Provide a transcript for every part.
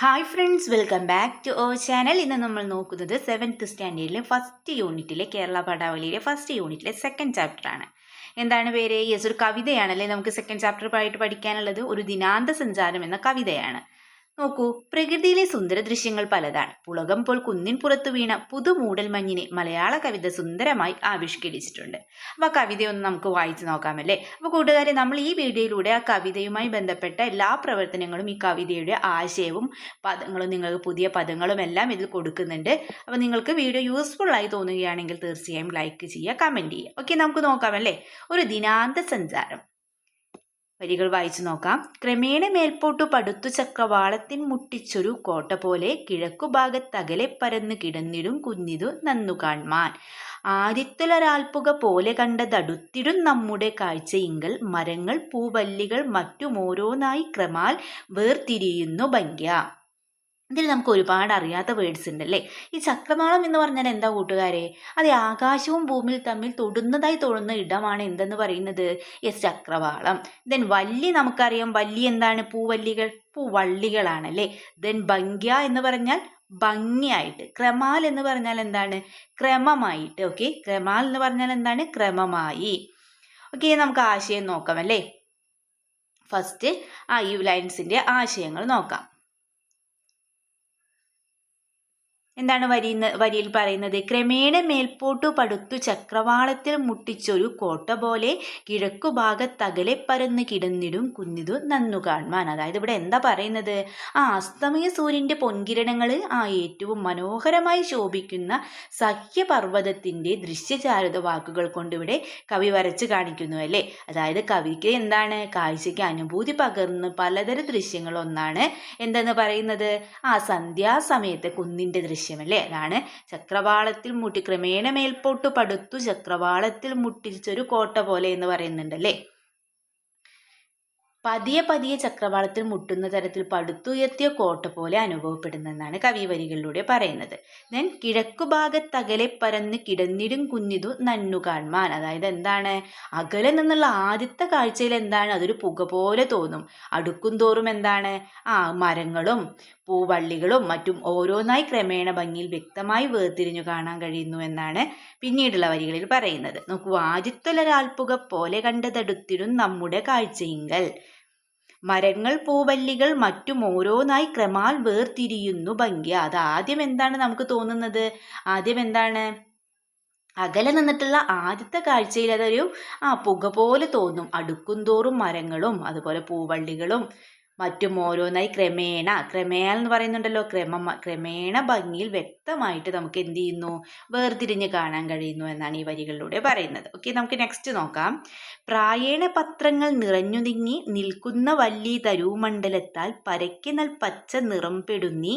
Hi friends welcome back to our channel ഇന്ന് നമ്മൾ നോക്കുന്നത് സെവൻത്ത് സ്റ്റാൻഡേർഡിലെ ഫസ്റ്റ് യൂണിറ്റിലെ കേരള പടാവലിയിലെ ഫസ്റ്റ് യൂണിറ്റിലെ സെക്കൻഡ് ചാപ്റ്റർ ആണ്. എന്താണ് പേര്? യെസ് ഒരു കവിതയാണല്ലേ നമുക്ക് സെക്കൻഡ് ചാപ്റ്റർ ആയിട്ട് പഠിക്കാനുള്ളത്. ഒരു ദിനാന്ത സഞ്ചാരം എന്ന കവിതയാണ്. നോക്കൂ പ്രകൃതിയിലെ സുന്ദര ദൃശ്യങ്ങൾ പലതാണ്. പുളകം പോൽ കുന്നിൻ പുറത്തു വീണ പുതുമൂടൽ മഞ്ഞിനെ മലയാള കവിത സുന്ദരമായി ആവിഷ്കരിച്ചിട്ടുണ്ട്. അപ്പോൾ കവിതയൊന്ന് നമുക്ക് വായിച്ചു നോക്കാമല്ലേ? അപ്പോൾ കൂട്ടുകാരെ നമ്മൾ ഈ വീഡിയോയിലൂടെ ആ കവിതയുമായി ബന്ധപ്പെട്ട എല്ലാ പ്രവർത്തനങ്ങളും ഈ കവിതയുടെ ആശയവും പദങ്ങളും നിങ്ങൾക്ക് പുതിയ പദങ്ങളും എല്ലാം ഇതിൽ കൊടുക്കുന്നുണ്ട്. അപ്പോൾ നിങ്ങൾക്ക് വീഡിയോ യൂസ്ഫുൾ ആയി തോന്നുകയാണെങ്കിൽ തീർച്ചയായും ലൈക്ക് ചെയ്യുക കമന്റ് ചെയ്യുക. ഓക്കെ നമുക്ക് നോക്കാമല്ലേ? ഒരു ദിനാന്ത സഞ്ചാരം. വരികൾ വായിച്ചു നോക്കാം. ക്രമേണ മേൽപോട്ടു പടുത്തു ചക്രവാളത്തിൻ മുട്ടിച്ചൊരു കോട്ട പോലെ കിഴക്കുഭാഗത്തകലെ പരന്നു കിടന്നിടും കുഞ്ഞിതു നന്നു കാൺമാൻ ആദിത്തൊരാൽപ്പുക പോലെ കണ്ടതടുത്തിടും നമ്മുടെ കാഴ്ചയിങ്കൽ മരങ്ങൾ പൂവല്ലികൾ മറ്റുമോരോന്നായി ക്രമാൽ വേർതിരിയുന്നു ഭംഗ്യ. ഇതിൽ നമുക്ക് ഒരുപാട് അറിയാത്ത വേർഡ്സ് ഉണ്ട് അല്ലേ ഈ ചക്രമാളം എന്ന് പറഞ്ഞാൽ എന്താ കൂട്ടുകാരെ? അതെ ആകാശവും ഭൂമിയിൽ തമ്മിൽ തൊടുന്നതായി തൊടുന്ന ഇടമാണ് എന്തെന്ന് പറയുന്നത്? യെസ് ചക്രവാളം. ദെൻ വല്ലി നമുക്കറിയാം. വല്ലി എന്താണ്? പൂവല്ലികൾ പൂവള്ളികളാണ് അല്ലേ ദെൻ ഭംഗ്യ എന്ന് പറഞ്ഞാൽ ഭംഗിയായിട്ട്. ക്രമാൽ എന്ന് പറഞ്ഞാൽ എന്താണ്? ക്രമമായിട്ട്. ഓക്കെ ക്രമാൽ എന്ന് പറഞ്ഞാൽ എന്താണ്? ക്രമമായി. ഓക്കെ നമുക്ക് ആശയം നോക്കാം അല്ലേ? ഫസ്റ്റ് ആ ഈ ലൈൻസിന്റെ ആശയങ്ങൾ നോക്കാം. എന്താണ് വരി വരിയിൽ പറയുന്നത്? ക്രമേണ മേൽപോട്ടു പടുത്തു ചക്രവാളത്തിൽ മുട്ടിച്ചൊരു കോട്ട പോലെ കിഴക്കു ഭാഗത്തകലെ പരന്ന് കിടന്നിടും കുഞ്ഞിതു നന്നു കാണുവാൻ. അതായത് ഇവിടെ എന്താ പറയുന്നത്? ആ അസ്തമയ സൂര്യന്റെ പൊൻകിരണങ്ങൾ ആ ഏറ്റവും മനോഹരമായി ശോഭിക്കുന്ന സഹ്യപർവതത്തിന്റെ ദൃശ്യചാരുത വാക്കുകൾ കൊണ്ടിവിടെ കവി വരച്ച് കാണിക്കുന്നു അല്ലേ? അതായത് കവിക്ക് എന്താണ്? കാഴ്ചയ്ക്ക് അനുഭൂതി പകർന്ന് പലതര ദൃശ്യങ്ങൾ ഒന്നാണ്. എന്തെന്ന് പറയുന്നത്? ആ സന്ധ്യാസമയത്തെ കുന്നിന്റെ ദൃശ്യം ദൃശ്യമല്ലേ അതാണ് ചക്രവാളത്തിൽ മുട്ടി ക്രമേണ മേൽപോട്ട് പടുത്തു ചക്രവാളത്തിൽ മുട്ടിച്ചൊരു കോട്ട പോലെ എന്ന് പറയുന്നുണ്ടല്ലേ? പതിയെ പതിയെ ചക്രവാളത്തിൽ മുട്ടുന്ന തരത്തിൽ പടുത്തുയർത്തിയ കോട്ട പോലെ അനുഭവപ്പെടുന്നെന്നാണ് കവിവരികളിലൂടെ പറയുന്നത്. ദെൻ കിഴക്കുഭാഗത്തകലെ പരന്ന് കിടന്നിടും കുഞ്ഞിതു നന്നുകാൺമാൻ. അതായത് എന്താണ്? അകലെ നിന്നുള്ള ആദ്യത്തെ കാഴ്ചയിൽ എന്താണ്? അതൊരു പുക പോലെ തോന്നും. അടുക്കും തോറും എന്താണ്? ആ മരങ്ങളും പൂവള്ളികളും മറ്റും ഓരോന്നായി ക്രമേണ ഭംഗിയിൽ വ്യക്തമായി വേർതിരിഞ്ഞു കാണാൻ കഴിയുന്നു എന്നാണ് പിന്നീടുള്ള വരികളിൽ പറയുന്നത്. നോക്കൂ ആദ്യത്തൊലരാൽപ്പുക പോലെ കണ്ടതടുത്തിടും നമ്മുടെ കാഴ്ചയിങ്കൽ. മരങ്ങൾ പൂവല്ലികൾ മറ്റും ഓരോന്നായി ക്രമാൽ വേർതിരിയുന്നു ഭംഗി. അത് ആദ്യം എന്താണ് നമുക്ക് തോന്നുന്നത്? ആദ്യം എന്താണ്? അകലെ നിന്നിട്ടുള്ള ആദ്യത്തെ കാഴ്ചയിൽ അതൊരു ആ പുക പോലെ തോന്നും. അടുക്കും തോറും മരങ്ങളും അതുപോലെ പൂവള്ളികളും മറ്റും ഓരോന്നായി ക്രമേണ ക്രമേണ എന്ന് പറയുന്നുണ്ടല്ലോ. ക്രമ ക്രമേണ ഭംഗിയിൽ വ്യക്തമായിട്ട് നമുക്ക് എന്ത് ചെയ്യുന്നു? വേർതിരിഞ്ഞ് കാണാൻ കഴിയുന്നു എന്നാണ് ഈ വരികളിലൂടെ പറയുന്നത്. ഓക്കെ നമുക്ക് നെക്സ്റ്റ് നോക്കാം. പ്രായേണ പത്രങ്ങൾ നിറഞ്ഞു നീങ്ങി നിൽക്കുന്ന വല്ലി തരൂമണ്ഡലത്താൽ പരക്കിനൽ പച്ച നിറം പെടുന്നി.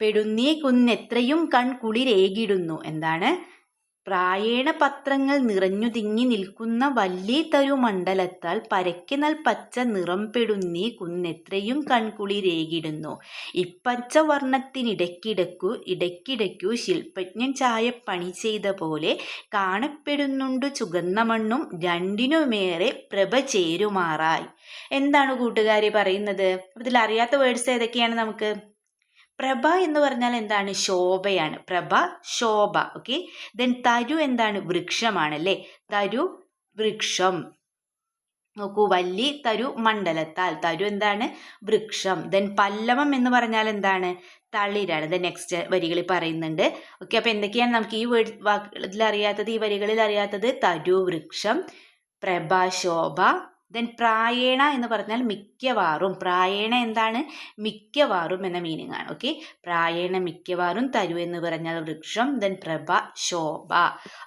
പെടുന്നീ കുന്നെത്രയും കൺ കുളിരേകിടുന്നു എന്താണ്? പ്രായേണ പത്രങ്ങൾ നിറഞ്ഞു തിങ്ങി നിൽക്കുന്ന വല്ലി തരുമണ്ഡലത്താൽ പരക്കിനൽ പച്ച നിറം പെടുന്നീ കുന്നെത്രയും കൺകുളി രേകിടുന്നു. ഇപ്പച്ച വർണത്തിനിടയ്ക്കിടക്കു ഇടയ്ക്കിടയ്ക്കു ശില്പജ്ഞൻ ചായ പണി ചെയ്ത പോലെ കാണപ്പെടുന്നുണ്ട് ചുകന്ന മണ്ണും രണ്ടിനുമേറെ പ്രഭ ചേരുമാറായി. എന്താണ് കൂട്ടുകാരി പറയുന്നത്? ഇതിൽ അറിയാത്ത വേർഡ്സ് ഏതൊക്കെയാണ് നമുക്ക്? പ്രഭ എന്ന് പറഞ്ഞാൽ എന്താണ്? ശോഭയാണ്. പ്രഭ ശോഭ ഓക്കെ ദെൻ തരു എന്താണ്? വൃക്ഷമാണ് അല്ലേ? തരു വൃക്ഷം. നോക്കൂ വല്ലി തരു മണ്ഡലത്താൽ. തരു എന്താണ്? വൃക്ഷം. ദെൻ പല്ലവം എന്ന് പറഞ്ഞാൽ എന്താണ്? തളിരാണ്. ദെൻ നെക്സ്റ്റ് വരികളിൽ പറയുന്നുണ്ട്. ഓക്കെ അപ്പോൾ എന്തൊക്കെയാണ് നമുക്ക് ഈ വേർഡ് വാക്കുകളിൽ അറിയാത്തത്? ഈ വരികളിൽ അറിയാത്തത് തരു വൃക്ഷം പ്രഭാശോഭ ദെൻ പ്രായേണ എന്ന് പറഞ്ഞാൽ മിക്കവാറും. പ്രായേണ എന്താണ്? മിക്കവാറും എന്ന മീനിങ് ആണ്. ഓക്കെ പ്രായേണ മിക്കവാറും തരു എന്ന് പറഞ്ഞാൽ വൃക്ഷം ദെൻ പ്രഭ ശോഭ.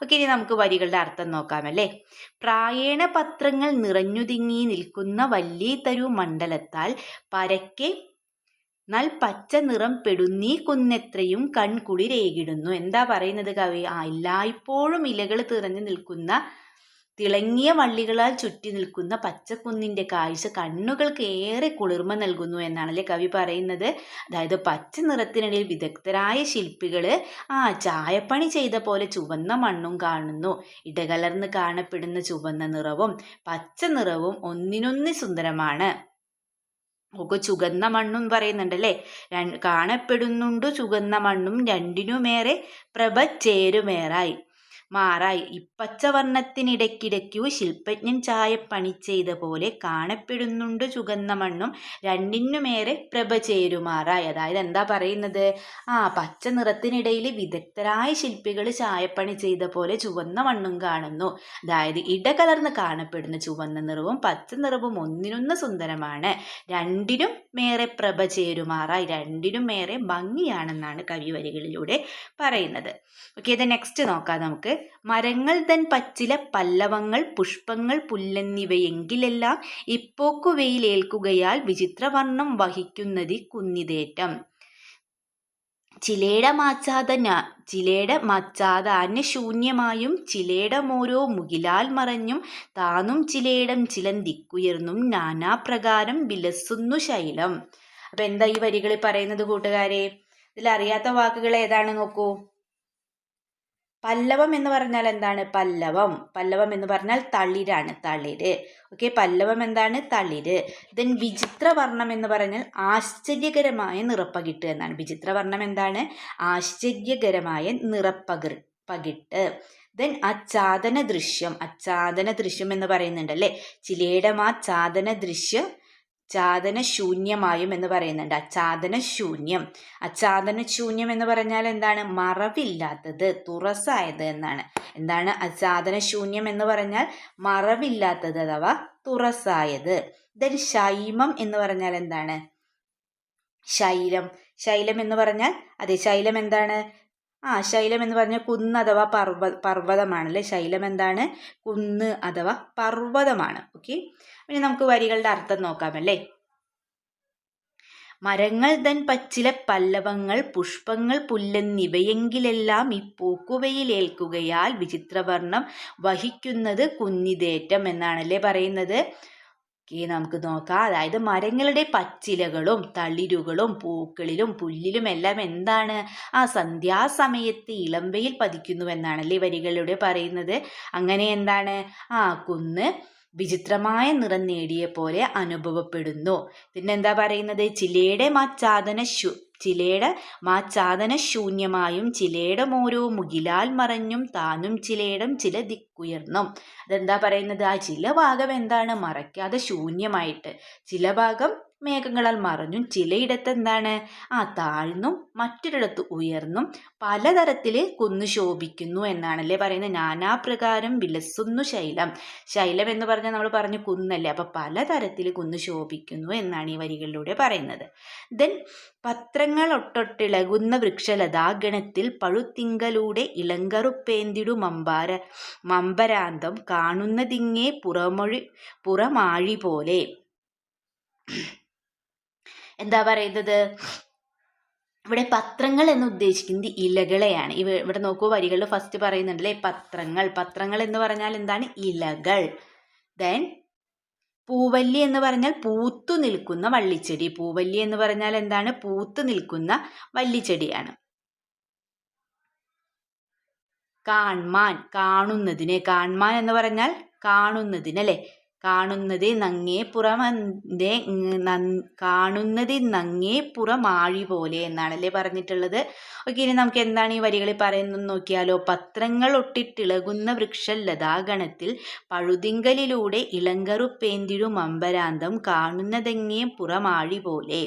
ഓക്കെ ഇനി നമുക്ക് വരികളുടെ അർത്ഥം നോക്കാമല്ലേ പ്രായേണ പത്രങ്ങൾ നിറഞ്ഞുതിങ്ങി നിൽക്കുന്ന വലിയ തരു മണ്ഡലത്താൽ പരക്കെ നൽ പച്ച നിറം പെടുന്നീ കുന്നെത്രയും കൺകുളിരേകിടുന്നു. എന്താ പറയുന്നത് കവി? ആ എല്ലായ്പ്പോഴും ഇലകൾ തിറഞ്ഞു നിൽക്കുന്ന തിളങ്ങിയ വള്ളികളാൽ ചുറ്റി നിൽക്കുന്ന പച്ചക്കുന്നിന്റെ കാഴ്ച കണ്ണുകൾക്ക് ഏറെ കുളിർമ നൽകുന്നു എന്നാണല്ലേ കവി പറയുന്നത്. അതായത് പച്ച നിറത്തിനിടയിൽ വിദഗ്ധരായ ശില്പികൾ ആ ചായപ്പണി ചെയ്ത പോലെ ചുവന്ന മണ്ണും കാണുന്നു. ഇടകലർന്ന് കാണപ്പെടുന്ന ചുവന്ന നിറവും പച്ച നിറവും ഒന്നിനൊന്ന് സുന്ദരമാണ്. ഒക്കെ ചുകന്ന മണ്ണും പറയുന്നുണ്ടല്ലേ? കാണപ്പെടുന്നുണ്ട് ചുകന്ന മണ്ണും രണ്ടിനുമേറെ പ്രഭ ചേരുമേറായി മാറായി. ഇപ്പച്ചവർണത്തിനിടയ്ക്കിടയ്ക്കു ശില്പജ്ഞൻ ചായപ്പണി ചെയ്ത പോലെ കാണപ്പെടുന്നുണ്ട് ചുകന്ന മണ്ണും രണ്ടിനുമേറെ പ്രഭ ചേരുമാറായി. അതായത് എന്താ പറയുന്നത്? ആ പച്ച നിറത്തിനിടയിൽ വിദഗ്ധരായ ശില്പികൾ ചായപ്പണി ചെയ്ത പോലെ ചുവന്ന മണ്ണും കാണുന്നു. അതായത് ഇടകലർന്ന് കാണപ്പെടുന്ന ചുവന്ന നിറവും പച്ച നിറവും ഒന്നിനൊന്ന് സുന്ദരമാണ്. രണ്ടിനും മേറെ പ്രഭ ചേരുമാറായി. രണ്ടിനും മേറെ ഭംഗിയാണെന്നാണ് കവി വരികളിലൂടെ പറയുന്നത്. ഓക്കെ ഇത് നെക്സ്റ്റ് നോക്കാം നമുക്ക്. മരങ്ങൾ തൻ പച്ചില പല്ലവങ്ങൾ പുഷ്പങ്ങൾ പുല്ലെന്നിവയെങ്കിലെല്ലാം ഇപ്പോക്കു വെയിലേൽക്കുകയാൽ വിചിത്രവർണം വഹിക്കുന്നതി കുന്നിതേറ്റം. ചിലേട മാച്ചാത ചിലേട മച്ചാതാന്യ അന്യശൂന്യമായും ചിലേടമോരോ മുകിലാൽ മറഞ്ഞും താനും ചിലേടം ചിലന്തിക്കുയർന്നും നാനാപ്രകാരം വിലസുന്നു ശൈലം. അപ്പൊ എന്താ ഈ വരികളിൽ പറയുന്നത് കൂട്ടുകാരെ? ഇതിൽ അറിയാത്ത വാക്കുകൾ ഏതാണ് നോക്കൂ? പല്ലവം എന്ന് പറഞ്ഞാൽ എന്താണ്? പല്ലവം. പല്ലവം എന്ന് പറഞ്ഞാൽ തളിരാണ് തളിര്. ഓക്കെ പല്ലവം എന്താണ്? തളിര്. ദെൻ വിചിത്രവർണം എന്ന് പറഞ്ഞാൽ ആശ്ചര്യകരമായ നിറപ്പകിട്ട് എന്നാണ്. വിചിത്രവർണം എന്താണ്? ആശ്ചര്യകരമായ നിറപ്പകിർ പകിട്ട്. ദെൻ അച്ചാദന ദൃശ്യം അച്ചാദന ദൃശ്യം എന്ന് പറയുന്നുണ്ടല്ലേ ചിലയിടം ആ ചാദന ദൃശ്യം ചാതന ശൂന്യമായും എന്ന് പറയുന്നുണ്ട്. അച്ചാതന ശൂന്യം അച്ചാതന ശൂന്യം എന്ന് പറഞ്ഞാൽ എന്താണ്? മറവില്ലാത്തത് തുറസായത് എന്നാണ്. എന്താണ് അച്ചാതന ശൂന്യം എന്ന് പറഞ്ഞാൽ? മറവില്ലാത്തത് അഥവാ തുറസായത്. ദെൻ ശൈമം എന്ന് പറഞ്ഞാൽ എന്താണ്? ശൈലം. ശൈലം എന്ന് പറഞ്ഞാൽ അതെ ശൈലം എന്താണ്? ആ ശൈലം എന്ന് പറഞ്ഞാൽ കുന്ന് അഥവാ പർവ പർവതമാണ് അല്ലെ ശൈലം എന്താണ്? കുന്ന് അഥവാ പർവതമാണ്. ഓക്കെ? ഇനി നമുക്ക് വരികളുടെ അർത്ഥം നോക്കാം അല്ലേ? മരങ്ങൾ തൻ പച്ചില പല്ലവങ്ങൾ പുഷ്പങ്ങൾ പുല്ലെന്നിവയെങ്കിലെല്ലാം ഈ പൂക്കുവയിലേൽക്കുകയാൽ വിചിത്രവർണം വഹിക്കുന്നത് കുന്നിതേറ്റം എന്നാണല്ലേ പറയുന്നത്. ഓക്കെ നമുക്ക് നോക്കാം. അതായത് മരങ്ങളുടെ പച്ചിലകളും തളിരുകളും പൂക്കളിലും പുല്ലിലും എല്ലാം എന്താണ്? ആ സന്ധ്യാസമയത്ത് ഇളംവയിൽ പതിക്കുന്നുവെന്നാണല്ലേ വരികളിലൂടെ പറയുന്നത്. അങ്ങനെ എന്താണ്? ആ കുന്ന് വിചിത്രമായ നിറം നേടിയ പോലെ അനുഭവപ്പെടുന്നു. പിന്നെന്താ പറയുന്നത്? ചിലയുടെ മാച്ചാതന ശു ചിലയുടെ മാച്ചാതന ശൂന്യമായും ചിലയുടെ മോരോ മുകിലാൽ മറഞ്ഞും താനും ചിലയിടം ചില ദിക്കുയർന്നും. അതെന്താ പറയുന്നത്? ആ ചില ഭാഗം എന്താണ്? മറയ്ക്കാതെ ശൂന്യമായിട്ട്. ചില ഭാഗം മേഘങ്ങളാൽ മറഞ്ഞും ചിലയിടത്ത് എന്താണ്? ആ താഴ്ന്നും മറ്റൊരിടത്ത് ഉയർന്നും പലതരത്തിൽ കുന്നു ശോഭിക്കുന്നു എന്നാണല്ലേ പറയുന്നത്. നാനാപ്രകാരം വിലസുന്നു ശൈലം. ശൈലം എന്ന് പറഞ്ഞാൽ നമ്മൾ പറഞ്ഞു കുന്നല്ലേ. അപ്പം പലതരത്തിൽ കുന്നു ശോഭിക്കുന്നു എന്നാണ് ഈ വരികളിലൂടെ പറയുന്നത്. ദെൻ പത്രങ്ങൾ ഒട്ടൊട്ടിളകുന്ന വൃക്ഷലതാഗണത്തിൽ പഴുത്തിങ്കലൂടെ ഇളങ്കറുപ്പേന്തിടു മമ്പാര മമ്പരാന്തം കാണുന്നതിങ്ങേ പുറമൊഴി പുറമാഴി പോലെ. എന്താ പറയുന്നത്? ഇവിടെ പത്രങ്ങൾ എന്ന് ഉദ്ദേശിക്കുന്നത് ഇലകളെയാണ്. ഇവ ഇവിടെ നോക്കൂ വരികളിൽ ഫസ്റ്റ് പറയുന്നുണ്ടല്ലേ പത്രങ്ങൾ. പത്രങ്ങൾ എന്ന് പറഞ്ഞാൽ എന്താണ്? ഇലകൾ. ദെൻ പൂവല്ലി എന്ന് പറഞ്ഞാൽ പൂത്തു നിൽക്കുന്ന വള്ളിച്ചെടി. പൂവല്ലി എന്ന് പറഞ്ഞാൽ എന്താണ്? പൂത്തു നിൽക്കുന്ന വള്ളിച്ചെടിയാണ്. കാൺമാൻ. കാണുന്നതിന്. കാൺമാൻ എന്ന് പറഞ്ഞാൽ കാണുന്നതിനല്ലേ കാണുന്നത് നങ്ങേ പുറമന്തേ കാണുന്നത് നങ്ങേ പുറമാഴി പോലെ എന്നാണല്ലേ പറഞ്ഞിട്ടുള്ളത്. ഓക്കെ ഇനി നമുക്ക് എന്താണ് ഈ വരികളിൽ പറയുന്നത് നോക്കിയാലോ. പത്രങ്ങൾ ഒട്ടിട്ടിളകുന്ന വൃക്ഷലതാഗണത്തിൽ പഴുതിങ്കലിലൂടെ ഇളങ്കറുപ്പേന്തിരു അമ്പരാന്തം കാണുന്നതെങ്ങേ പുറമാഴി പോലെ.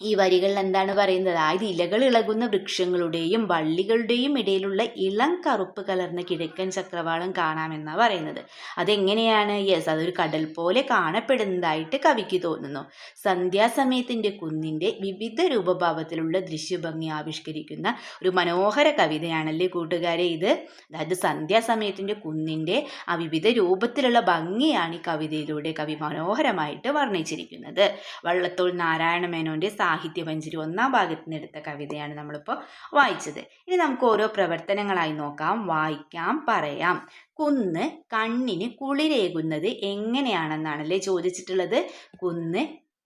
ഈ വരികളിൽ എന്താണ് പറയുന്നത്? അതായത് ഇലകൾ ഇളകുന്ന വൃക്ഷങ്ങളുടെയും വള്ളികളുടെയും ഇടയിലുള്ള ഇളം കറുപ്പ് കലർന്ന കിഴക്കൻ ചക്രവാളം കാണാമെന്നാണ് പറയുന്നത്. അതെങ്ങനെയാണ്? യെസ് അതൊരു കടൽ പോലെ കാണപ്പെടുന്നതായിട്ട് കവിക്ക് തോന്നുന്നു. സന്ധ്യാസമയത്തിന്റെ കുന്നിന്റെ വിവിധ രൂപഭാവത്തിലുള്ള ദൃശ്യഭംഗി ആവിഷ്കരിക്കുന്ന ഒരു മനോഹര കവിതയാണല്ലേ കൂട്ടുകാരെ ഇത്? അതായത് സന്ധ്യാസമയത്തിന്റെ കുന്നിന്റെ ആ വിവിധ രൂപത്തിലുള്ള ഭംഗിയാണ് ഈ കവിതയിലൂടെ കവി മനോഹരമായിട്ട് വർണിച്ചിരിക്കുന്നത്. വള്ളത്തോൾ നാരായണ മേനോന്റെ സാഹിത്യപഞ്ചരി ഒന്നാം ഭാഗത്ത് നിന്ന് എടുത്ത കവിതയാണ് നമ്മളിപ്പോൾ വായിച്ചത്. ഇനി നമുക്ക് ഓരോ പ്രവർത്തനങ്ങളായി നോക്കാം. വായിക്കാം പറയാം. കുന്ന് കണ്ണിന് കുളിരേകുന്നത് എങ്ങനെയാണെന്നാണല്ലേ ചോദിച്ചിട്ടുള്ളത്? കുന്ന്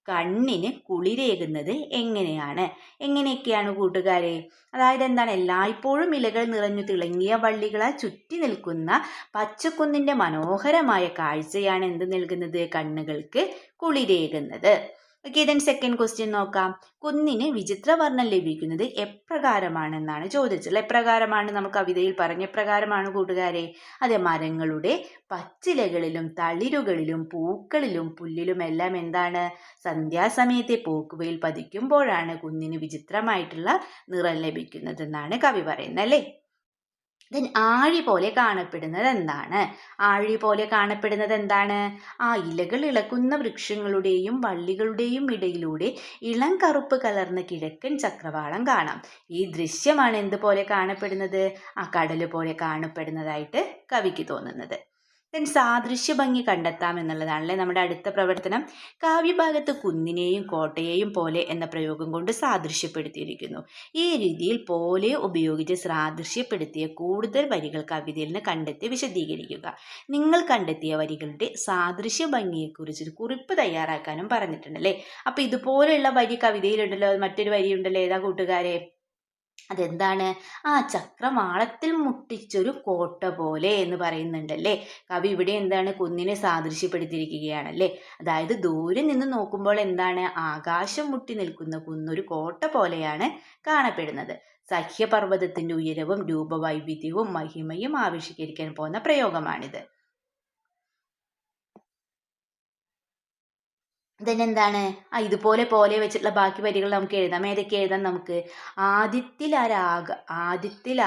കണ്ണിന് കുളിരേകുന്നത് എങ്ങനെയാണ്? എങ്ങനെയൊക്കെയാണ് കൂട്ടുകാരെ? അതായത് എന്താണ്? എല്ലായ്പ്പോഴും ഇലകൾ നിറഞ്ഞു തിളങ്ങിയ വള്ളികളാൽ ചുറ്റി നിൽക്കുന്ന പച്ചക്കുന്നിന്റെ മനോഹരമായ കാഴ്ചയാണ് എന്ത് നൽകുന്നത്? കണ്ണുകൾക്ക് കുളിരേകുന്നത്. ഓക്കെ ദെൻ സെക്കൻഡ് ക്വസ്റ്റ്യൻ നോക്കാം. കുന്നിന് വിചിത്രവർണം ലഭിക്കുന്നത് എപ്രകാരമാണെന്നാണ് ചോദിച്ചത്. എപ്രകാരമാണ് നമ്മൾ കവിതയിൽ പറഞ്ഞ എപ്രകാരമാണ് കൂട്ടുകാരെ? അതെ മരങ്ങളുടെ പച്ചിലകളിലും തളിരുകളിലും പൂക്കളിലും പുല്ലിലും എല്ലാം എന്താണ്? സന്ധ്യാസമയത്തെ പോക്കുവയിൽ പതിക്കുമ്പോഴാണ് കുന്നിന് വിചിത്രമായിട്ടുള്ള നിറം ലഭിക്കുന്നതെന്നാണ് കവി പറയുന്നത് അല്ലേ? ദെൻ ആഴി പോലെ കാണപ്പെടുന്നത് എന്താണ്? ആഴി പോലെ കാണപ്പെടുന്നത് എന്താണ്? ആ ഇലകൾ ഇളക്കുന്ന വൃക്ഷങ്ങളുടെയും വള്ളികളുടെയും ഇടയിലൂടെ ഇളം കറുപ്പ് കലർന്ന കിഴക്കൻ ചക്രവാളം കാണാം. ഈ ദൃശ്യമാണ് എന്തുപോലെ കാണപ്പെടുന്നത്? ആ കടൽ പോലെ കാണപ്പെടുന്നതായിട്ട് കവിക്ക് തോന്നുന്നത്. ദെൻ സാദൃശ്യ ഭംഗി കണ്ടെത്താം എന്നുള്ളതാണല്ലേ നമ്മുടെ അടുത്ത പ്രവർത്തനം. കാവ്യഭാഗത്ത് കുന്നിനെയും കോട്ടയെയും പോലെ എന്ന പ്രയോഗം കൊണ്ട് സാദൃശ്യപ്പെടുത്തിയിരിക്കുന്നു. ഈ രീതിയിൽ പോലെ ഉപയോഗിച്ച് സാദൃശ്യപ്പെടുത്തിയ കൂടുതൽ വരികൾ കവിതയിൽ നിന്ന് കണ്ടെത്തി വിശദീകരിക്കുക. നിങ്ങൾ കണ്ടെത്തിയ വരികളുടെ സാദൃശ്യ ഭംഗിയെക്കുറിച്ച് കുറിപ്പ് തയ്യാറാക്കാനും പറഞ്ഞിട്ടുണ്ടല്ലേ അപ്പോൾ ഇതുപോലെയുള്ള വരി കവിതയിലുണ്ടല്ലോ മറ്റൊരു വരി ഉണ്ടല്ലോ ഏതാ കൂട്ടുകാരെ? അതെന്താണ്? ആ ചക്രമാളത്തിൽ മുട്ടിച്ചൊരു കോട്ട പോലെ എന്ന് പറയുന്നുണ്ടല്ലേ? കവി ഇവിടെ എന്താണ്? കുന്നിനെ സാദൃശ്യപ്പെടുത്തിയിരിക്കുകയാണല്ലേ? അതായത് ദൂരെ നിന്ന് നോക്കുമ്പോൾ എന്താണ്? ആകാശം മുട്ടി നിൽക്കുന്ന കുന്നൊരു കോട്ട പോലെയാണ് കാണപ്പെടുന്നത്. സഹ്യപർവതത്തിന്റെ ഉയരവും രൂപവൈവിധ്യവും മഹിമയും ആവിഷ്കരിക്കാൻ പോകുന്ന പ്രയോഗമാണിത്. എന്താണ് ആ ഇതുപോലെ പോലെ വെച്ചിട്ടുള്ള ബാക്കി വരികൾ നമുക്ക് എഴുതാം. ഏതൊക്കെ എഴുതാം നമുക്ക്? ആദ്യത്തിൽ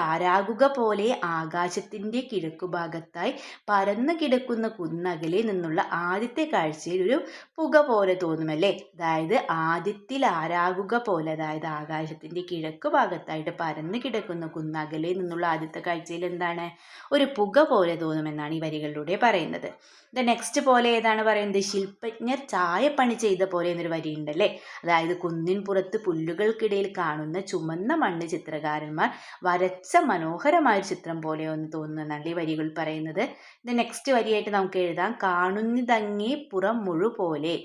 ആരാകുക പോലെ ആകാശത്തിന്റെ കിഴക്കുഭാഗത്തായി പരന്നു കിടക്കുന്ന കുന്നകലിൽ നിന്നുള്ള ആദ്യത്തെ കാഴ്ചയിൽ ഒരു പുക പോലെ തോന്നുമല്ലേ? അതായത് ആദ്യത്തിൽ ആരാകുക പോലെ അതായത് ആകാശത്തിന്റെ കിഴക്ക് ഭാഗത്തായിട്ട് പരന്നു കിടക്കുന്ന കുന്നകലിൽ നിന്നുള്ള ആദ്യത്തെ കാഴ്ചയിൽ എന്താണ്? ഒരു പുക പോലെ തോന്നുമെന്നാണ് ഈ വരികളിലൂടെ പറയുന്നത്. ദ നെക്സ്റ്റ് പോലെ ഏതാണ് പറയുന്നത്? ശില്പജ്ഞർ ചായപ്പണി ചെയ്ത പോലെ എന്നൊരു വരിയുണ്ടല്ലേ? അതായത് കുന്നിൻ പുറത്ത് പുല്ലുകൾക്കിടയിൽ കാണുന്ന ചുമന്ന മണ്ണ് ചിത്രകാരന്മാർ വരച്ച മനോഹരമായ ചിത്രം പോലെ ഒന്ന് തോന്നുന്നതാണ് ഈ വരികൾ പറയുന്നത്. ദ നെക്സ്റ്റ് വരിയായിട്ട് നമുക്ക് എഴുതാം. കാണുന്നതങ്ങി പുറം മുഴു പോലെ.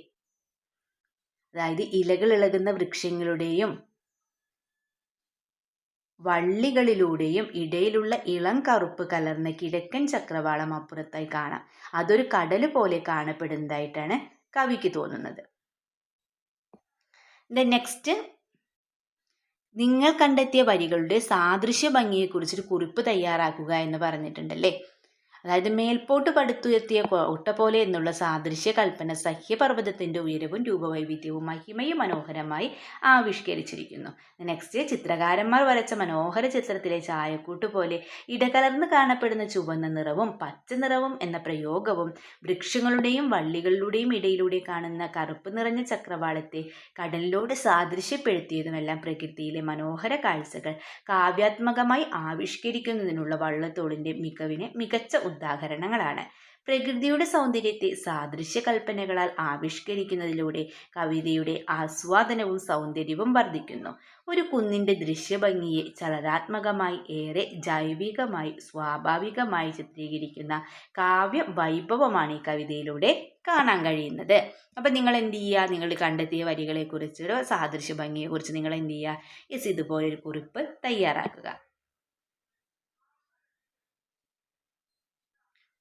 അതായത് ഇലകൾ ഇളകുന്ന വൃക്ഷങ്ങളുടെയും വള്ളികളിലൂടെയും ഇടയിലുള്ള ഇളം കറുപ്പ് കലർന്ന കിഴക്കൻ ചക്രവാളം അപ്പുറത്തായി കാണാം. അതൊരു കടൽ പോലെ കാണപ്പെടുന്നതായിട്ടാണ് കവിക്ക് തോന്നുന്നത്. നെക്സ്റ്റ്. നിങ്ങൾ കണ്ടെത്തിയ വരികളുടെ സാദൃശ്യ ഭംഗിയെക്കുറിച്ചൊരു കുറിപ്പ് തയ്യാറാക്കുക എന്ന് പറഞ്ഞിട്ടുണ്ടല്ലേ? അതായത് മേൽപോട്ട് പടുത്തുയർത്തിയ കോട്ട പോലെ എന്നുള്ള സാദൃശ്യ കൽപ്പന സഹ്യപർവതത്തിന്റെ ഉയരവും രൂപവൈവിധ്യവും മഹിമയും മനോഹരമായി ആവിഷ്കരിച്ചിരിക്കുന്നു. നെക്സ്റ്റ് ചിത്രകാരന്മാർ വരച്ച മനോഹര ചിത്രത്തിലെ ചായക്കൂട്ട് പോലെ ഇടകലർന്ന് കാണപ്പെടുന്ന ചുവന്ന നിറവും പച്ച നിറവും എന്ന പ്രയോഗവും വൃക്ഷങ്ങളുടെയും വള്ളികളുടെയും ഇടയിലൂടെ കാണുന്ന കറുപ്പ് നിറഞ്ഞ ചക്രവാളത്തെ കടലിലോട് സാദൃശ്യപ്പെടുത്തിയതുമെല്ലാം പ്രകൃതിയിലെ മനോഹര കാഴ്ചകൾ കാവ്യാത്മകമായി ആവിഷ്കരിക്കുന്നതിനുള്ള വള്ളത്തോളിന്റെ മികവിനെ മികച്ച ഉദാഹരണങ്ങളാണ്. പ്രകൃതിയുടെ സൗന്ദര്യത്തെ സാദൃശ്യ കൽപ്പനകളാൽ ആവിഷ്കരിക്കുന്നതിലൂടെ കവിതയുടെ ആസ്വാദനവും സൗന്ദര്യവും വർദ്ധിക്കുന്നു. ഒരു കുന്നിന്റെ ദൃശ്യഭംഗിയെ ചലനാത്മകമായി ഏറെ ജൈവികമായി സ്വാഭാവികമായി ചിത്രീകരിക്കുന്ന കാവ്യ വൈഭവമാണ് ഈ കവിതയിലൂടെ കാണാൻ കഴിയുന്നത്. അപ്പം നിങ്ങൾ എന്ത് ചെയ്യുക? നിങ്ങൾ കണ്ടെത്തിയ വരികളെക്കുറിച്ച് സാദൃശ്യ ഭംഗിയെക്കുറിച്ച് നിങ്ങൾ എന്ത് ചെയ്യുക? ഇസ് ഇതുപോലൊരു കുറിപ്പ് തയ്യാറാക്കുക.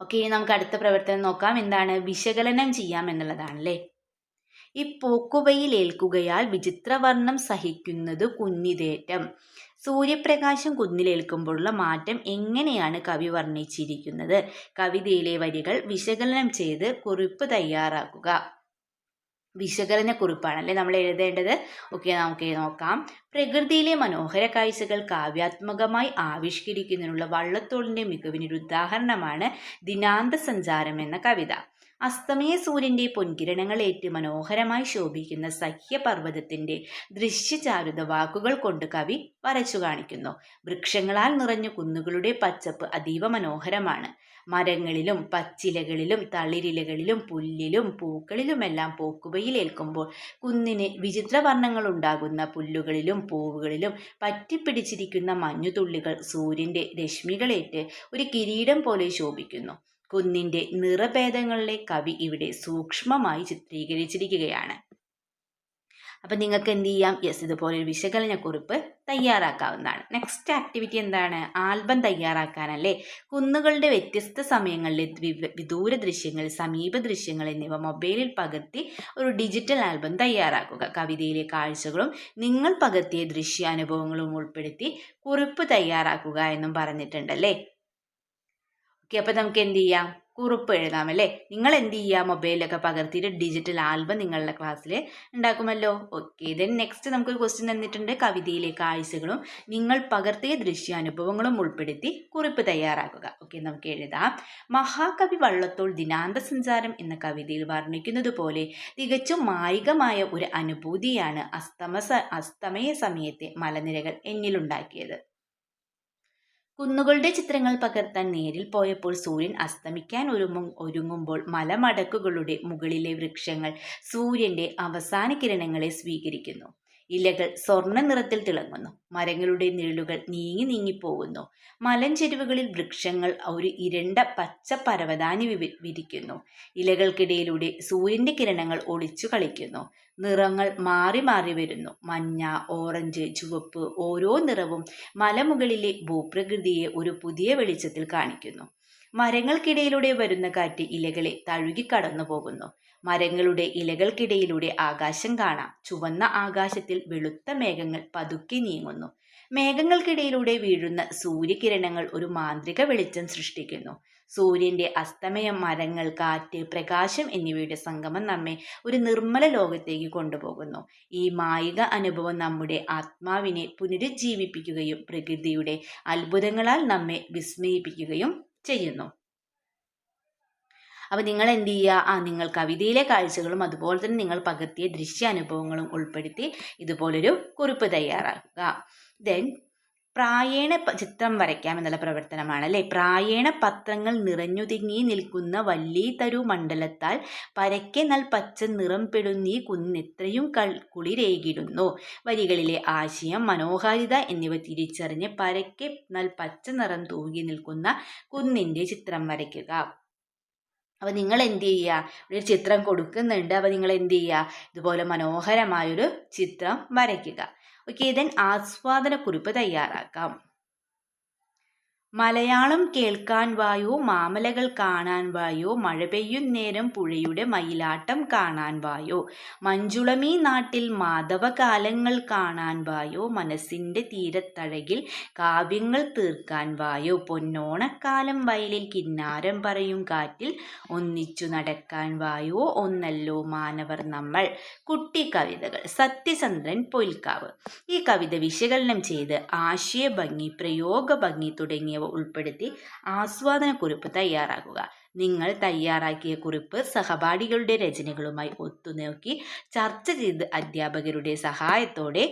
ഓക്കെ ഇനി നമുക്ക് അടുത്ത പ്രവർത്തനം നോക്കാം. എന്താണ്? വിശകലനം ചെയ്യാം എന്നുള്ളതാണല്ലേ? ഈ പോക്കുവയിൽ ഏൽക്കുകയാൽ വിചിത്രവർണം സഹിക്കുന്നത് കുന്നിതേറ്റം സൂര്യപ്രകാശം കുന്നിലേൽക്കുമ്പോഴുള്ള മാറ്റം എങ്ങനെയാണ് കവി വർണിച്ചിരിക്കുന്നത്? കവിതയിലെ വരികൾ വിശകലനം ചെയ്ത് കുറിപ്പ് തയ്യാറാക്കുക. വിശകലന കുറിപ്പാണ് അല്ലെ നമ്മൾ എഴുതേണ്ടത്? ഓക്കെ നമുക്ക് നോക്കാം. പ്രകൃതിയിലെ മനോഹര കാഴ്ചകൾ കാവ്യാത്മകമായി ആവിഷ്കരിക്കുന്നതിനുള്ള വള്ളത്തോളിന്റെ മികവിനൊരു ഉദാഹരണമാണ് ദിനാന്ത സഞ്ചാരം എന്ന കവിത. അസ്തമയ സൂര്യന്റെ പൊൻകിരണങ്ങൾ പൊൻകിരണങ്ങളേറ്റ് മനോഹരമായി ശോഭിക്കുന്ന സഹ്യപർവതത്തിന്റെ ദൃശ്യചാരുത വാക്കുകൾ കൊണ്ട് കവി വരച്ചു കാണിക്കുന്നു. വൃക്ഷങ്ങളാൽ നിറഞ്ഞ കുന്നുകളുടെ പച്ചപ്പ് അതീവ മനോഹരമാണ്. മരങ്ങളിലും പച്ചിലകളിലും തളിരിലകളിലും പുല്ലിലും പൂക്കളിലുമെല്ലാം പോക്കുവയിലേൽക്കുമ്പോൾ കുന്നിന് വിചിത്രവർണങ്ങൾ ഉണ്ടാകുന്ന പുല്ലുകളിലും പൂവുകളിലും പറ്റിപ്പിടിച്ചിരിക്കുന്ന മഞ്ഞുതുള്ളികൾ സൂര്യന്റെ രശ്മികളേറ്റ് ഒരു കിരീടം പോലെ ശോഭിക്കുന്നു. കുന്നിന്റെ നിറഭേദങ്ങളിലെ കവി ഇവിടെ സൂക്ഷ്മമായി ചിത്രീകരിച്ചിരിക്കുകയാണ്. അപ്പം നിങ്ങൾക്ക് എന്ത് ചെയ്യാം? യെസ് ഇതുപോലെ ഒരു വിശകലന കുറിപ്പ് തയ്യാറാക്കാവുന്നതാണ്. നെക്സ്റ്റ് ആക്ടിവിറ്റി എന്താണ്? ആൽബം തയ്യാറാക്കാനല്ലേ? കുന്നുകളുടെ വ്യത്യസ്ത സമയങ്ങളിൽ വിദൂര ദൃശ്യങ്ങൾ സമീപ ദൃശ്യങ്ങൾ എന്നിവ മൊബൈലിൽ പകർത്തി ഒരു ഡിജിറ്റൽ ആൽബം തയ്യാറാക്കുക. കവിതയിലെ കാഴ്ചകളും നിങ്ങൾ പകർത്തിയ ദൃശ്യാനുഭവങ്ങളും ഉൾപ്പെടുത്തി കുറിപ്പ് തയ്യാറാക്കുക എന്നും പറഞ്ഞിട്ടുണ്ടല്ലേ? ഓക്കെ അപ്പോൾ നമുക്ക് എന്ത് ചെയ്യാം? കുറിപ്പ് എഴുതാം അല്ലേ? നിങ്ങൾ എന്ത് ചെയ്യുക മൊബൈലിലൊക്കെ പകർത്തിയിട്ട് ഡിജിറ്റൽ ആൽബം നിങ്ങളുടെ ക്ലാസ്സിൽ ഉണ്ടാക്കുമല്ലോ. ഓക്കെ ദെൻ നെക്സ്റ്റ് നമുക്കൊരു ക്വസ്റ്റ്യൻ തന്നിട്ടുണ്ട്. കവിതയിലെ കാഴ്ചകളും നിങ്ങൾ പകർത്തിയ ദൃശ്യാനുഭവങ്ങളും ഉൾപ്പെടുത്തി കുറിപ്പ് തയ്യാറാക്കുക. ഓക്കെ നമുക്ക് എഴുതാം. മഹാകവി വള്ളത്തോൾ ദിനാന്ത സഞ്ചാരം എന്ന കവിതയിൽ വർണിക്കുന്നത് പോലെ തികച്ചും മായികമായ ഒരു അനുഭൂതിയാണ് അസ്തമസ അസ്തമയ സമയത്തെ മലനിരകൾ എന്നിലുണ്ടാക്കിയത്. കുന്നുകളുടെ ചിത്രങ്ങൾ പകർത്താൻ നേരിൽ പോയപ്പോൾ സൂര്യൻ അസ്തമിക്കാൻ ഒരുങ്ങും ഒരുങ്ങുമ്പോൾ മലമടക്കുകളുടെ മുകളിലെ വൃക്ഷങ്ങൾ സൂര്യന്റെ അവസാന കിരണങ്ങളെ സ്വീകരിക്കുന്നു. ഇലകൾ സ്വർണ നിറത്തിൽ തിളങ്ങുന്നു. മരങ്ങളുടെ നിഴലുകൾ നീങ്ങി നീങ്ങിപ്പോകുന്നു മലഞ്ചെരുവുകളിൽ വൃക്ഷങ്ങൾ ഒരു ഇരണ്ട പച്ച പരവതാനി വിരിക്കുന്നു. ഇലകൾക്കിടയിലൂടെ സൂര്യന്റെ കിരണങ്ങൾ ഒളിച്ചു കളിക്കുന്നു. നിറങ്ങൾ മാറി മാറി വരുന്നു. മഞ്ഞ ഓറഞ്ച് ചുവപ്പ് ഓരോ നിറവും മലമുകളിലെ ഭൂപ്രകൃതിയെ ഒരു പുതിയ വെളിച്ചത്തിൽ കാണിക്കുന്നു. മരങ്ങൾക്കിടയിലൂടെ വരുന്ന കാറ്റ് ഇലകളെ തഴുകി കടന്നു പോകുന്നു മരങ്ങളുടെ ഇലകൾക്കിടയിലൂടെ ആകാശം കാണാം. ചുവന്ന ആകാശത്തിൽ വെളുത്ത മേഘങ്ങൾ പതുക്കി നീങ്ങുന്നു. മേഘങ്ങൾക്കിടയിലൂടെ വീഴുന്ന സൂര്യകിരണങ്ങൾ ഒരു മാന്ത്രിക വെളിച്ചം സൃഷ്ടിക്കുന്നു. സൂര്യന്റെ അസ്തമയം മരങ്ങൾ കാറ്റ് പ്രകാശം എന്നിവയുടെ സംഗമം നമ്മെ ഒരു നിർമ്മല ലോകത്തേക്ക് കൊണ്ടുപോകുന്നു. ഈ മായിക അനുഭവം നമ്മുടെ ആത്മാവിനെ പുനരുജ്ജീവിപ്പിക്കുകയും പ്രകൃതിയുടെ അത്ഭുതങ്ങളാൽ നമ്മെ വിസ്മയിപ്പിക്കുകയും ചെയ്യുന്നു. അപ്പോൾ നിങ്ങൾ എന്ത് ചെയ്യുക ആ നിങ്ങൾ കവിതയിലെ കാഴ്ചകളും അതുപോലെ തന്നെ നിങ്ങൾ പകർത്തിയ ദൃശ്യാനുഭവങ്ങളും ഉൾപ്പെടുത്തി ഇതുപോലൊരു കുറിപ്പ് തയ്യാറാക്കുക. ദെൻ പ്രായേണ ചിത്രം വരയ്ക്കാം എന്നുള്ള പ്രവർത്തനമാണ് അല്ലേ? പ്രായേണ പത്രങ്ങൾ നിറഞ്ഞുതിങ്ങി നിൽക്കുന്ന വല്ലീതരു മണ്ഡലത്താൽ പരക്കെ നൽ പച്ച നിറം ഈ കുന്നെത്രയും കൾ കുളിരേകിടുന്നു വരികളിലെ ആശയം മനോഹാരിത എന്നിവ തിരിച്ചറിഞ്ഞ് പരക്കെ നൽ പച്ച നിറം തൂകി നിൽക്കുന്ന കുന്നിന്റെ ചിത്രം വരയ്ക്കുക. അപ്പോൾ നിങ്ങൾ എന്ത് ചെയ്യുക ഒരു ചിത്രം കൊടുക്കുന്നുണ്ട്. അപ്പോൾ നിങ്ങൾ എന്ത് ചെയ്യുക ഇതുപോലെ മനോഹരമായൊരു ചിത്രം വരയ്ക്കുക. ഓക്കെ ദെൻ ആസ്വാദനക്കുറിപ്പ് തയ്യാറാക്കാം. മലയാളം കേൾക്കാൻ വായോ മാമലകൾ കാണാൻ വായോ മഴ പെയ്യും നേരം പുഴയുടെ മയിലാട്ടം കാണാൻ വായോ മഞ്ചുളമീ നാട്ടിൽ മാധവകാലങ്ങൾ കാണാൻ വായോ മനസ്സിന്റെ തീരത്തഴകിൽ കാവ്യങ്ങൾ തീർക്കാൻ വായോ പൊന്നോണക്കാലം വയലിൽ കിന്നാരം പറയും കാറ്റിൽ ഒന്നിച്ചു നടക്കാൻ വായോ ഒന്നല്ലോ മാനവർ നമ്മൾ. കുട്ടി കവിതകൾ സത്യചന്ദ്രൻ പൊയിൽക്കാവ് ഈ കവിത വിശകലനം ചെയ്ത് ആശയഭംഗി പ്രയോഗഭംഗി തുടങ്ങിയവ ഉൾപ്പെടുത്തി ആസ്വാദനക്കുറിപ്പ് തയ്യാറാക്കുക. നിങ്ങൾ തയ്യാറാക്കിയ കുറിപ്പ് സഹപാഠികളുടെ രചനകളുമായി ഒത്തുനോക്കി ചർച്ച ചെയ്ത് അധ്യാപകരുടെ സഹായത്തോടെ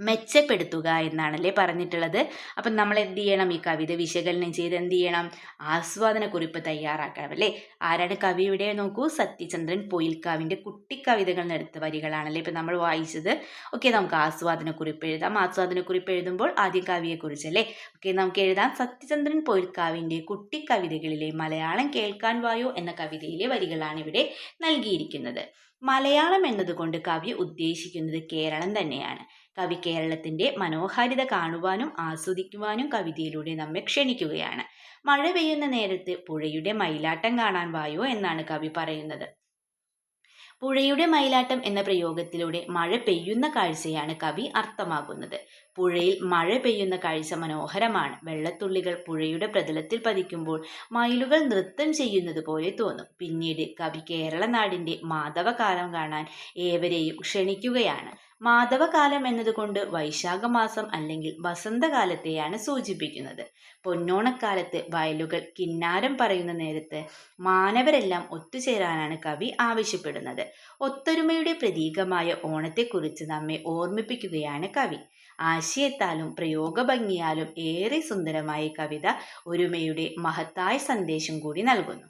മെച്ചപ്പെടുത്തുക എന്നാണല്ലേ പറഞ്ഞിട്ടുള്ളത്. അപ്പം നമ്മൾ എന്ത് ചെയ്യണം ഈ കവിത വിശകലനം ചെയ്ത് എന്ത് ചെയ്യണം ആസ്വാദന കുറിപ്പ് തയ്യാറാക്കണം അല്ലേ? ആരാണ് കവി ഇവിടെ നോക്കൂ. സത്യചന്ദ്രൻ പൊയിൽക്കാവിന്റെ കുട്ടിക്കവിതകൾ എടുത്ത വരികളാണല്ലേ ഇപ്പം നമ്മൾ വായിച്ചത്. ഓക്കെ നമുക്ക് ആസ്വാദന ആസ്വാദനക്കുറിപ്പ് എഴുതാം. ആസ്വാദനക്കുറിപ്പ് എഴുതുമ്പോൾ ആദ്യം കവിയെക്കുറിച്ചല്ലേ? ഓക്കെ നമുക്ക് എഴുതാം. സത്യചന്ദ്രൻ പൊയിൽക്കാവിന്റെ കുട്ടിക്കവിതകളിലെ മലയാളം കേൾക്കാൻ വായോ എന്ന കവിതയിലെ വരികളാണ് ഇവിടെ നൽകിയിരിക്കുന്നത്. മലയാളം എന്നതുകൊണ്ട് കവി ഉദ്ദേശിക്കുന്നത് കേരളം തന്നെയാണ്. കവി കേരളത്തിന്റെ മനോഹാരിത കാണുവാനും ആസ്വദിക്കുവാനും കവിതയിലൂടെ നമ്മെ ക്ഷണിക്കുകയാണ്. മഴ പെയ്യുന്ന നേരത്ത് പുഴയുടെ മയിലാട്ടം കാണാൻ വായോ എന്നാണ് കവി പറയുന്നത്. പുഴയുടെ മയിലാട്ടം എന്ന പ്രയോഗത്തിലൂടെ മഴ പെയ്യുന്ന കാഴ്ചയാണ് കവി അർത്ഥമാക്കുന്നത്. പുഴയിൽ മഴ പെയ്യുന്ന കാഴ്ച മനോഹരമാണ്. വെള്ളത്തുള്ളികൾ പുഴയുടെ പ്രതലത്തിൽ പതിക്കുമ്പോൾ മയിലുകൾ നൃത്തം ചെയ്യുന്നത് പോലെ തോന്നും. പിന്നീട് കവി കേരള നാടിന്റെ മാധവകാലം കാണാൻ ഏവരെയും ക്ഷണിക്കുകയാണ്. മാധവകാലം എന്നതുകൊണ്ട് വൈശാഖ മാസം അല്ലെങ്കിൽ വസന്തകാലത്തെയാണ് സൂചിപ്പിക്കുന്നത്. പൊന്നോണക്കാലത്ത് വയലുകൾ കിന്നാരം പറയുന്ന നേരത്ത് മാനവരെല്ലാം ഒത്തുചേരാനാണ് കവി ആവശ്യപ്പെടുന്നത്. ഒത്തൊരുമയുടെ പ്രതീകമായ ഓണത്തെക്കുറിച്ച് നമ്മെ ഓർമ്മിപ്പിക്കുകയാണ് കവി. ആശയത്താലും പ്രയോഗഭംഗിയാലും ഏറെ സുന്ദരമായ കവിത ഒരുമയുടെ മഹത്തായ സന്ദേശം കൂടി നൽകുന്നു.